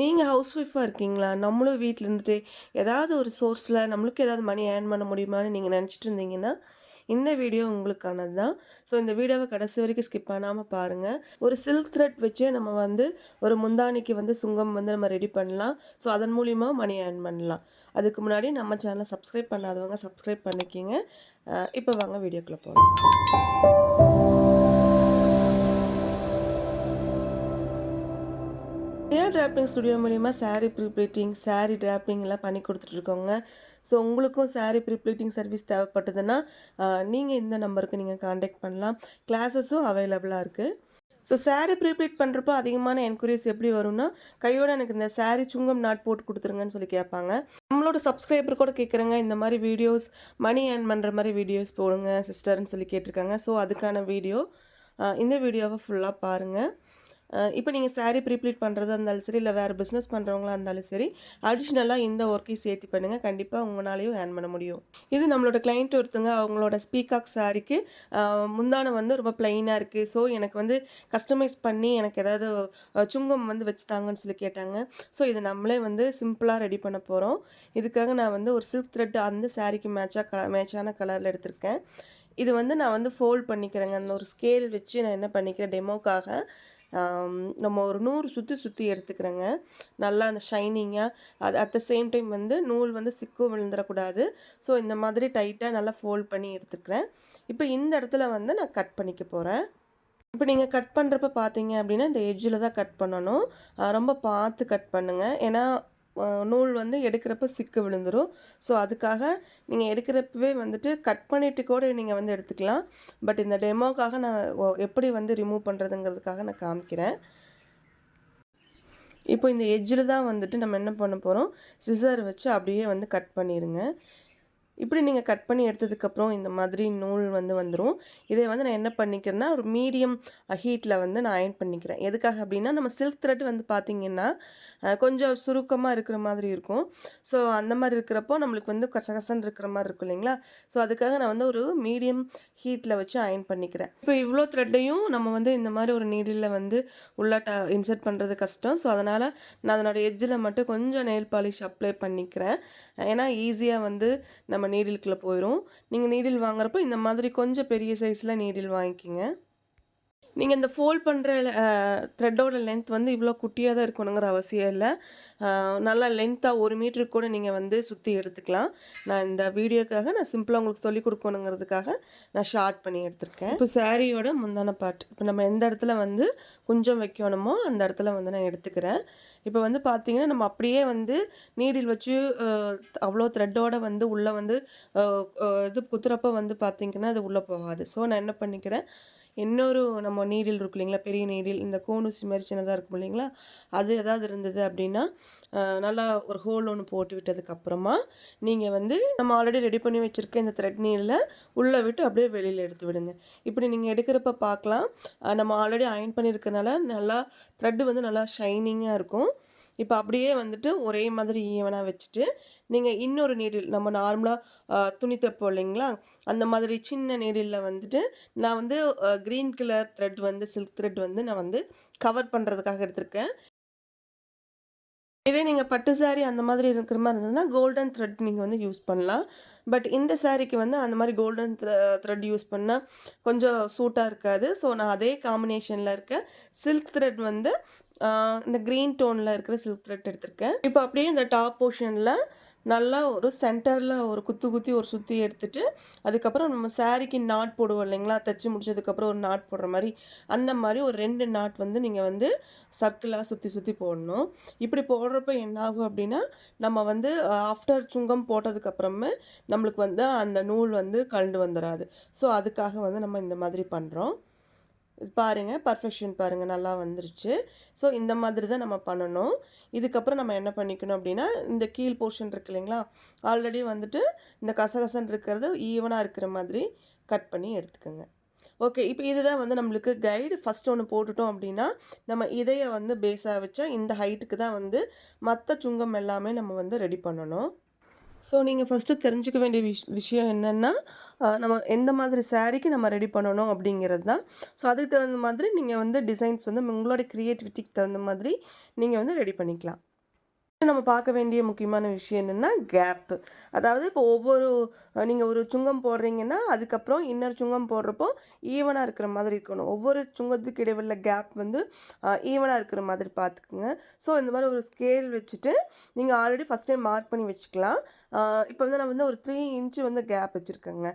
நீங்கள் ஹவுஸ் ஒய்ஃபாக இருக்கீங்களா? நம்மளும் வீட்டில் இருந்துட்டு ஏதாவது ஒரு சோர்ஸில் நம்மளுக்கு ஏதாவது மணி ஏர்ன் பண்ண முடியுமான்னு நீங்கள் நினச்சிட்டு இருந்தீங்கன்னா இந்த வீடியோ உங்களுக்கானது தான் ஸோ இந்த வீடியோவை கடைசி வரைக்கும் ஸ்கிப் பண்ணாமல் பாருங்கள் ஒரு சில்க் த்ரெட் வச்சு நம்ம வந்து ஒரு முந்தானிக்கு வந்து சுங்கம் வந்து நம்ம ரெடி பண்ணலாம். ஸோ அதன் மூலிமா மணி ஏர்ன் பண்ணலாம். அதுக்கு முன்னாடி நம்ம சேனலை சப்ஸ்கிரைப் பண்ணாதவங்க சப்ஸ்கிரைப் பண்ணிக்கிங்க. இப்போ வாங்க வீடியோக்குள்ளே போகலாம் ஏர் டிராப்பிங் ஸ்டுடியோ மூலிமா சாரீ ப்ரீப்ளீட்டிங் சாரீ டிராப்பிங் எல்லாம் பண்ணி கொடுத்துட்ருக்கோங்க. ஸோ உங்களுக்கும் சாரீ ப்ரீப்ளீட்டிங் சர்வீஸ் தேவைப்பட்டதுன்னா நீங்கள் இந்த நம்பருக்கு நீங்கள் காண்டாக்ட் பண்ணலாம். கிளாஸஸும் அவைலபிளாக இருக்குது ஸோ சாரீ ப்ரீப்ளீட் பண்ணுறப்போ அதிகமான என்கொயரிஸ் எப்படி வரும்னா கையோட எனக்கு இந்த சாரீ சுங்கம் நாட் போட்டு கொடுத்துருங்கன்னு சொல்லி கேட்பாங்க. நம்மளோட சப்ஸ்கிரைபர் கூட கேட்குறாங்க. இந்த மாதிரி வீடியோஸ் மணி ஏர்ன் பண்ணுற மாதிரி வீடியோஸ் போடுங்க சிஸ்டர்னு சொல்லி கேட்டிருக்காங்க. ஸோ அதுக்கான வீடியோ இந்த வீடியோவை ஃபுல்லாக பாருங்கள் இப்போ நீங்கள் சாரீ ப்ரீப்ளீட் பண்ணுறதா இருந்தாலும் சரி இல்லை வேறு பிஸ்னஸ் பண்ணுறவங்களா இருந்தாலும் சரி அடிஷ்னலாக இந்த ஒர்க்கையும் சேர்த்து பண்ணுங்கள் கண்டிப்பாக உங்களாலையும் ஹேண்ட் பண்ண முடியும். இது நம்மளோட கிளைண்ட் ஒருத்தங்க அவங்களோட ஸ்பீக்காக் சாரிக்கு முந்தானம் வந்து ரொம்ப ப்ளைனாக இருக்குது ஸோ எனக்கு வந்து கஸ்டமைஸ் பண்ணி எனக்கு ஏதாவது சுங்கம் வந்து வச்சு தாங்கன்னு சொல்லி கேட்டாங்க. ஸோ இது நம்மளே வந்து சிம்பிளாக ரெடி பண்ண போகிறோம் இதுக்காக நான் வந்து ஒரு சில்க் த்ரெட் அந்த சாரீக்கு மேட்சாக க மேட்சான கலரில் எடுத்திருக்கேன். இது வந்து நான் வந்து ஃபோல்ட் பண்ணிக்கிறேங்க. அந்த ஒரு ஸ்கேல் வச்சு நான் என்ன பண்ணிக்கிறேன் டெமோக்காக நம்ம ஒரு நூறு சுற்றி சுற்றி எடுத்துக்கிறேங்க. நல்லா அந்த ஷைனிங்காக அது அட் த சேம் டைம் வந்து நூல் வந்து சிக்கும் விழுந்துடக்கூடாது ஸோ இந்த மாதிரி டைட்டாக நல்லா ஃபோல்ட் பண்ணி எடுத்துக்கிறேன். இப்போ இந்த இடத்துல வந்து நான் கட் பண்ணிக்க போகிறேன் இப்போ நீங்கள் கட் பண்ணுறப்ப பார்த்தீங்க அப்படின்னா இந்த எஜ்ஜில் தான் கட் பண்ணணும். ரொம்ப பார்த்து கட் பண்ணுங்கள் ஏன்னா நூல் வந்து எடுக்கிறப்ப சிக்கு விழுந்துடும் ஸோ அதுக்காக நீங்கள் எடுக்கிறப்பவே வந்துட்டு கட் பண்ணிட்டு கூட நீங்கள் வந்து எடுத்துக்கலாம். பட் இந்த டெமோக்காக நான் எப்படி வந்து ரிமூவ் பண்ணுறதுங்கிறதுக்காக நான் காமிக்கிறேன். இப்போ இந்த எஜ்ஜில் தான் வந்துட்டு நம்ம என்ன பண்ண போகிறோம் சிசர் வச்சு அப்படியே வந்து கட் பண்ணிடுங்க இப்படி நீங்கள் கட் பண்ணி எடுத்ததுக்கப்புறம் இந்த மாதிரி நூல் வந்து வந்துடும் இதை வந்து நான் என்ன பண்ணிக்கிறேன்னா ஒரு மீடியம் ஹீட்டில் வந்து நான் அயன் பண்ணிக்கிறேன். எதுக்காக அப்படின்னா நம்ம சில்க் த்ரெட் வந்து பார்த்திங்கன்னா கொஞ்சம் சுருக்கமாக இருக்கிற மாதிரி இருக்கும். ஸோ அந்த மாதிரி இருக்கிறப்போ நம்மளுக்கு வந்து கசகசன்னு இருக்கிற மாதிரி இருக்கும் இல்லைங்களா? ஸோ அதுக்காக நான் வந்து ஒரு மீடியம் ஹீட்டில் வச்சு அயன் பண்ணிக்கிறேன். இப்போ இவ்வளோ த்ரெட்டையும் நம்ம வந்து இந்த மாதிரி ஒரு நீடில் வந்து உள்ளாட்ட இன்சர்ட் பண்ணுறது கஷ்டம். ஸோ அதனால் நான் அதனோட எஜ்ஜில் மட்டும் கொஞ்சம் நெயில் பாலிஷ் அப்ளை பண்ணிக்கிறேன். ஏன்னா ஈஸியாக வந்து நம்ம நீடிலுக்குள்ளே போயிடும் நீங்கள் நீடில் வாங்குறப்போ இந்த மாதிரி கொஞ்சம் பெரிய சைஸில் நீடில் வாங்கிக்கிங்க. நீங்கள் இந்த ஃபோல்ட் பண்ணுற த்ரெட்டோட லென்த் வந்து இவ்வளோ குட்டியாக தான் இருக்கணுங்கிற அவசியம் இல்லை. நல்லா லென்த்தாக ஒரு மீட்டருக்கு கூட நீங்கள் வந்து சுற்றி எடுத்துக்கலாம். நான் இந்த வீடியோக்காக நான் சிம்பிளாக உங்களுக்கு சொல்லி கொடுக்கணுங்கிறதுக்காக நான் ஷார்ட் பண்ணி எடுத்திருக்கேன். இப்போ சாரியோட முந்தான பார்ட் இப்போ நம்ம எந்த இடத்துல வந்து கொஞ்சம் வைக்கணுமோ அந்த இடத்துல வந்து நான் எடுத்துக்கிறேன். இப்போ வந்து பார்த்தீங்கன்னா நம்ம அப்படியே வந்து நீடில் வச்சு அவ்வளோ த்ரெட்டோட வந்து உள்ளே வந்து இது குத்துறப்ப வந்து பார்த்திங்கன்னா அது உள்ளே போகாது. ஸோ நான் என்ன பண்ணிக்கிறேன்? இன்னொரு நம்ம நீடில் இருக்கும் இல்லைங்களா? பெரிய நீடில் இந்த கோனூசி மாதிரி சின்னதாக இருக்கும் இல்லைங்களா? அது ஏதாவது இருந்தது அப்படின்னா நல்லா ஒரு ஹோல் ஒன்று போட்டு விட்டதுக்கப்புறமா நீங்கள் வந்து நம்ம ஆல்ரெடி ரெடி பண்ணி வச்சுருக்க இந்த த்ரெட் நீடில் உள்ளே விட்டு அப்படியே வெளியில் எடுத்து விடுங்க. இப்படி நீங்கள் எடுக்கிறப்ப பார்க்கலாம். நம்ம ஆல்ரெடி அயன் பண்ணியிருக்கனால நல்லா த்ரெட்டு வந்து நல்லா ஷைனிங்காக இருக்கும். இப்போ அப்படியே வந்துட்டு ஒரே மாதிரி ஈவனாக வச்சுட்டு நீங்கள் இன்னொரு நீடில் நம்ம நார்மலாக துணி தைப்போம் இல்லைங்களா? அந்த மாதிரி சின்ன நீடிலில் வந்துட்டு நான் வந்து க்ரீன் கலர் த்ரெட் வந்து சில்க் த்ரெட் வந்து நான் வந்து கவர் பண்ணுறதுக்காக எடுத்திருக்கேன். இதே நீங்கள் பட்டு saree அந்த மாதிரி இருக்கிற மாதிரி இருந்ததுன்னா கோல்டன் த்ரெட் நீங்கள் வந்து யூஸ் பண்ணலாம். பட் இந்த சாரீக்கு வந்து அந்த மாதிரி கோல்டன் த்ரெட் யூஸ் பண்ணால் கொஞ்சம் சூட்டாக இருக்காது. ஸோ நான் அதே காம்பினேஷனில் இருக்க சில்க் த்ரெட் வந்து இந்த க்ரீன் டோனில் இருக்கிற சில்க் த்ரெட் எடுத்திருக்கேன். இப்போ அப்படியே இந்த டாப் போர்ஷனில் நல்லா ஒரு சென்டரில் ஒரு குத்து குத்தி ஒரு சுற்றி எடுத்துட்டு அதுக்கப்புறம் நம்ம சாரிக்கு நாட் போடுவோம் இல்லைங்களா? தைச்சி முடிச்சதுக்கப்புறம் ஒரு நாட் போடுற மாதிரி. அந்த மாதிரி ஒரு ரெண்டு நாட் வந்து நீங்கள் வந்து சர்க்கிளாக சுற்றி சுற்றி போடணும். இப்படி போடுறப்ப என்ன ஆகும் அப்படின்னா நம்ம வந்து ஆஃப்டர் சுங்கம் போட்டதுக்கப்புறமே நம்மளுக்கு வந்து அந்த நூல் வந்து கலண்டு வந்துடாது ஸோ அதுக்காக வந்து நம்ம இந்த மாதிரி பண்ணுறோம் பாருங்கள் பர்ஃபெக்ஷன் பாருங்கள் நல்லா வந்துருச்சு. ஸோ இந்த மாதிரி தான் நம்ம பண்ணணும். இதுக்கப்புறம் நம்ம என்ன பண்ணிக்கணும் அப்படின்னா இந்த கீழ் போர்ஷன் இருக்கு இல்லைங்களா? ஆல்ரெடி வந்துட்டு இந்த கசகசன் இருக்கிறது ஈவனாக இருக்கிற மாதிரி கட் பண்ணி எடுத்துக்கோங்க. ஓகே இப்போ இதுதான் வந்து நம்மளுக்கு கைடு ஃபஸ்ட் ஒன்று போட்டுட்டோம் அப்படின்னா நம்ம இதையை வந்து பேஸாக வச்சா இந்த ஹைட்டுக்கு தான் வந்து மற்ற சுங்கம் எல்லாமே நம்ம வந்து ரெடி பண்ணணும். ஸோ நீங்கள் ஃபஸ்ட்டு தெரிஞ்சுக்க வேண்டிய விஷ் விஷயம் என்னென்னா நம்ம எந்த மாதிரி சாரீக்கு நம்ம ரெடி பண்ணணும் அப்படிங்கிறது தான் ஸோ அதுக்கு தகுந்த மாதிரி நீங்கள் வந்து டிசைன்ஸ் வந்து உங்களோட க்ரியேட்டிவிட்டிக்கு தகுந்த மாதிரி நீங்கள் வந்து ரெடி பண்ணிக்கலாம். நம்ம பார்க்க வேண்டிய முக்கியமான விஷயம் என்னென்னா கேப்பு அதாவது இப்போ ஒவ்வொரு நீங்கள் ஒரு சுங்கம் போடுறீங்கன்னா அதுக்கப்புறம் இன்னொரு சுங்கம் போடுறப்போ ஈவனாக இருக்கிற மாதிரி இருக்கணும். ஒவ்வொரு சுங்கத்துக்கு இடைவெளியில் கேப் வந்து ஈவனாக இருக்கிற மாதிரி பார்த்துக்குங்க. ஸோ இந்த மாதிரி ஒரு ஸ்கேல் வச்சுட்டு நீங்கள் ஆல்ரெடி ஃபஸ்ட் டைம் மார்க் பண்ணி வச்சுக்கலாம். இப்போ வந்து நான் வந்து ஒரு த்ரீ இன்ச்சு வந்து கேப் வச்சுருக்கேங்க.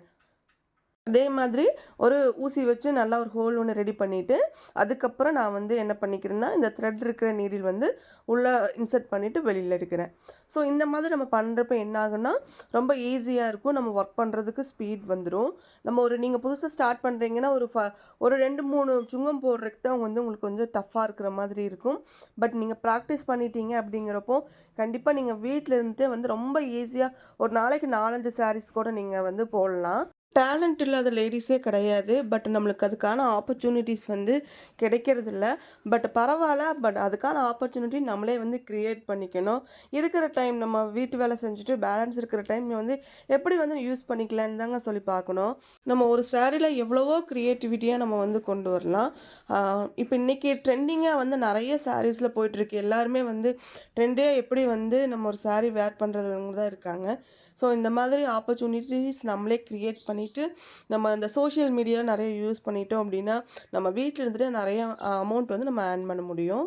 அதே மாதிரி ஒரு ஊசி வச்சு நல்லா ஒரு ஹோல் ஒன்று ரெடி பண்ணிவிட்டு அதுக்கப்புறம் நான் வந்து என்ன பண்ணிக்கிறேன்னா இந்த த்ரெட் இருக்கிற நீடில் வந்து உள்ளே இன்சர்ட் பண்ணிவிட்டு வெளியில் எடுக்கிறேன். ஸோ இந்த மாதிரி நம்ம பண்ணுறப்ப என்ன ஆகுன்னா ரொம்ப ஈஸியாக இருக்கும். நம்ம ஒர்க் பண்ணுறதுக்கு ஸ்பீட் வந்துடும் நம்ம ஒரு நீங்கள் புதுசாக ஸ்டார்ட் பண்ணுறீங்கன்னா ஒரு ஃப ஒரு ரெண்டு மூணு சுங்கம் போடுறதுக்கு தான் வந்து உங்களுக்கு கொஞ்சம் டஃப்பாக இருக்கிற மாதிரி இருக்கும். பட் நீங்கள் ப்ராக்டிஸ் பண்ணிட்டீங்க அப்படிங்கிறப்போ கண்டிப்பாக நீங்கள் வீட்டில் இருந்துட்டு வந்து ரொம்ப ஈஸியாக ஒரு நாளைக்கு நாலஞ்சு சாரீஸ் கூட நீங்கள் வந்து போடலாம். டேலண்ட் இல்லாத லேடிஸே கிடையாது. பட் நம்மளுக்கு அதுக்கான ஆப்பர்ச்சுனிட்டிஸ் வந்து கிடைக்கிறதில்ல. பட் பரவாயில்ல. பட் அதுக்கான ஆப்பர்ச்சுனிட்டி நம்மளே வந்து க்ரியேட் பண்ணிக்கணும். இருக்கிற டைம் நம்ம வீட்டு வேலை செஞ்சுட்டு பேலன்ஸ் இருக்கிற டைம் வந்து எப்படி வந்து யூஸ் பண்ணிக்கலான்னு தாங்க சொல்லி பார்க்கணும். நம்ம ஒரு சேரீயில் எவ்வளவோ க்ரியேட்டிவிட்டியாக நம்ம வந்து கொண்டு வரலாம். இப்போ இன்றைக்கி ட்ரெண்டிங்காக வந்து நிறைய சாரீஸில் போயிட்டுருக்கு. எல்லாருமே வந்து ட்ரெண்டே எப்படி வந்து நம்ம ஒரு சாரீ வேர் பண்ணுறதுங்க தான் இருக்காங்க. ஸோ இந்த மாதிரி ஆப்பர்ச்சுனிட்டிஸ் நம்மளே க்ரியேட் பண்ணி பண்ணிவிட்டு நம்ம இந்த சோஷியல் மீடியா நிறைய யூஸ் பண்ணிட்டோம் அப்படின்னா நம்ம வீட்டில் இருந்துட்டு நிறையா அமௌண்ட் வந்து நம்ம ஏர்ன் பண்ண முடியும்.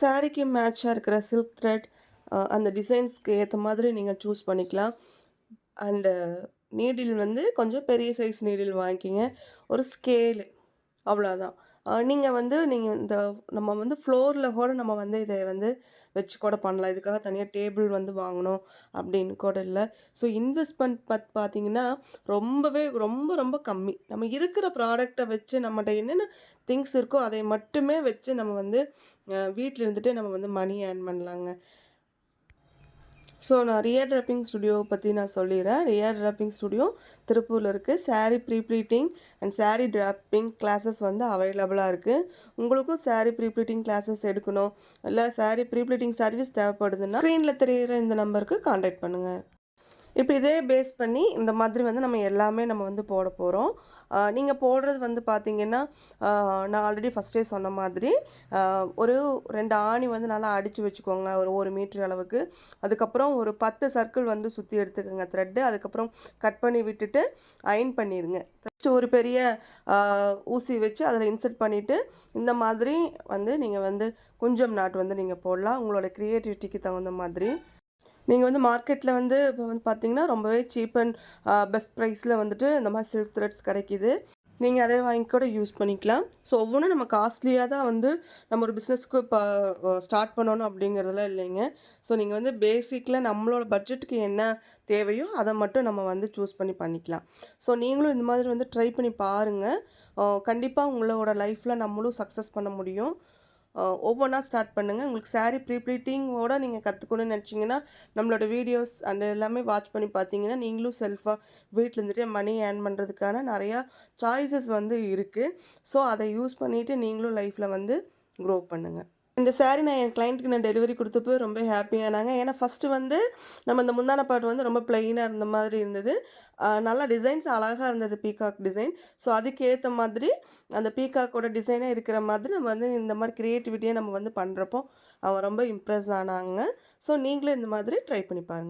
சாரீக்கு மேட்சாக இருக்கிற சில்க் த்ரெட் அந்த டிசைன்ஸ்க்கு ஏற்ற மாதிரி நீங்கள் சூஸ் பண்ணிக்கலாம். அண்டு நீடில் வந்து கொஞ்சம் பெரிய சைஸ் நீடில் வாங்கிக்கிங்க. ஒரு ஸ்கேலு அவ்வளோதான் நீங்கள் வந்து நீங்கள் இந்த நம்ம வந்து ஃப்ளோரில் கூட நம்ம வந்து இதை வந்து வச்சு கூட பண்ணலாம். இதுக்காக தனியாக டேபிள் வந்து வாங்கணும் அப்படின்னு கூட இல்லை. ஸோ இன்வெஸ்ட்மெண்ட் பத் பார்த்தீங்கன்னா ரொம்பவே ரொம்ப ரொம்ப கம்மி. நம்ம இருக்கிற ப்ராடக்டை வச்சு நம்மகிட்ட என்னென்ன திங்ஸ் இருக்கோ அதை மட்டுமே வச்சு நம்ம வந்து வீட்டில் இருந்துகிட்டே நம்ம வந்து மணி ஏர்ன் பண்ணலாங்க. ஸோ நான் ரியர் ட்ராப்பிங் ஸ்டுடியோவை பற்றி நான் சொல்லிடுறேன் ரியா ட்ராப்பிங் ஸ்டுடியோ திருப்பூரில் இருக்குது sari pre pleating and sari draping classes வந்து அவைலபிளாக இருக்குது உங்களுக்கும் சாரீ ப்ரீ ப்ளீட்டிங் கிளாஸஸ் எடுக்கணும். இல்லை சாரீ ப்ரீ ப்ளீட்டிங் சர்வீஸ் தேவைப்படுதுன்னா ஸ்க்ரீனில் தெரிகிற இந்த நம்பருக்கு காண்டாக்ட் பண்ணுங்கள் இப்போ இதே பேஸ் பண்ணி இந்த மாதிரி வந்து நம்ம எல்லாமே நம்ம வந்து போட போகிறோம் நீங்கள் போடுறது வந்து பார்த்திங்கன்னா நான் ஆல்ரெடி ஃபஸ்ட்டே சொன்ன மாதிரி ஒரு ரெண்டு ஆணி வந்து நல்லா அடித்து வச்சுக்கோங்க ஒரு ஒரு மீட்டர் அளவுக்கு. அதுக்கப்புறம் ஒரு பத்து சர்க்கிள் வந்து சுற்றி எடுத்துக்கோங்க த்ரெட்டு அதுக்கப்புறம் கட் பண்ணி விட்டுட்டு அயன் பண்ணிடுங்க ஃபஸ்ட்டு ஒரு பெரிய ஊசி வச்சு அதில் இன்சர்ட் பண்ணிவிட்டு இந்த மாதிரி வந்து நீங்கள் வந்து குஞ்சம் நாட்டு வந்து நீங்கள் போடலாம். உங்களோட க்ரியேட்டிவிட்டிக்கு தகுந்த மாதிரி. நீங்கள் வந்து மார்க்கெட்டில் வந்து இப்போ வந்து பார்த்தீங்கன்னா ரொம்பவே சீப் அண்ட் பெஸ்ட் ப்ரைஸில் வந்துட்டு இந்த மாதிரி சில்க் த்ரெட்ஸ் கிடைக்கிது. நீங்கள் அதை வாங்கி கூட யூஸ் பண்ணிக்கலாம். ஸோ ஒவ்வொன்றும் நம்ம காஸ்ட்லியாக தான் வந்து நம்ம ஒரு பிஸ்னஸ்க்கு இப்போ ஸ்டார்ட் பண்ணணும் அப்படிங்கிறதெல்லாம் இல்லைங்க. ஸோ நீங்கள் வந்து பேசிக்கில் நம்மளோட பட்ஜெட்டுக்கு என்ன தேவையோ அதை மட்டும் நம்ம வந்து சூஸ் பண்ணி பண்ணிக்கலாம். ஸோ நீங்களும் இந்த மாதிரி வந்து ட்ரை பண்ணி பாருங்கள் கண்டிப்பாக உங்களோட லைஃப்பில் நம்மளும் சக்ஸஸ் பண்ண முடியும். ஒவ்வொன்றா ஸ்டார்ட் பண்ணுங்கள் உங்களுக்கு சாரீ ப்ரீப்ளீட்டிங்கோட நீங்கள் கற்றுக்கணும்னு நினச்சிங்கன்னா நம்மளோட வீடியோஸ் அந்த எல்லாமே வாட்ச் பண்ணி பார்த்தீங்கன்னா நீங்களும் செல்ஃபாக வீட்டில் இருந்துட்டு மணி ஏர்ன் பண்ணுறதுக்கான நிறையா சாய்ஸஸ் வந்து இருக்குது ஸோ அதை யூஸ் பண்ணிவிட்டு நீங்களும் லைஃப்பில் வந்து க்ரோ பண்ணுங்கள் இந்த சாரீ நான் என் கிளைண்ட்டுக்கு நான் டெலிவரி கொடுத்தப்போ ரொம்ப ஹாப்பியானாங்க ஏன்னா ஃபஸ்ட்டு வந்து நம்ம இந்த முந்தான பாட்டு வந்து ரொம்ப பிளெயினாக இருந்த மாதிரி இருந்தது. நல்லா டிசைன்ஸ் அழகாக இருந்தது பீகாக் டிசைன் ஸோ அதுக்கேற்ற மாதிரி அந்த பீகாக்கோட டிசைனாக இருக்கிற மாதிரி நம்ம வந்து இந்த மாதிரி க்ரியேட்டிவிட்டியாக நம்ம வந்து பண்ணுறப்போ அவன் ரொம்ப இம்ப்ரெஸ் ஆனாங்க. ஸோ நீங்களும் இந்த மாதிரி ட்ரை பண்ணி பாருங்கள்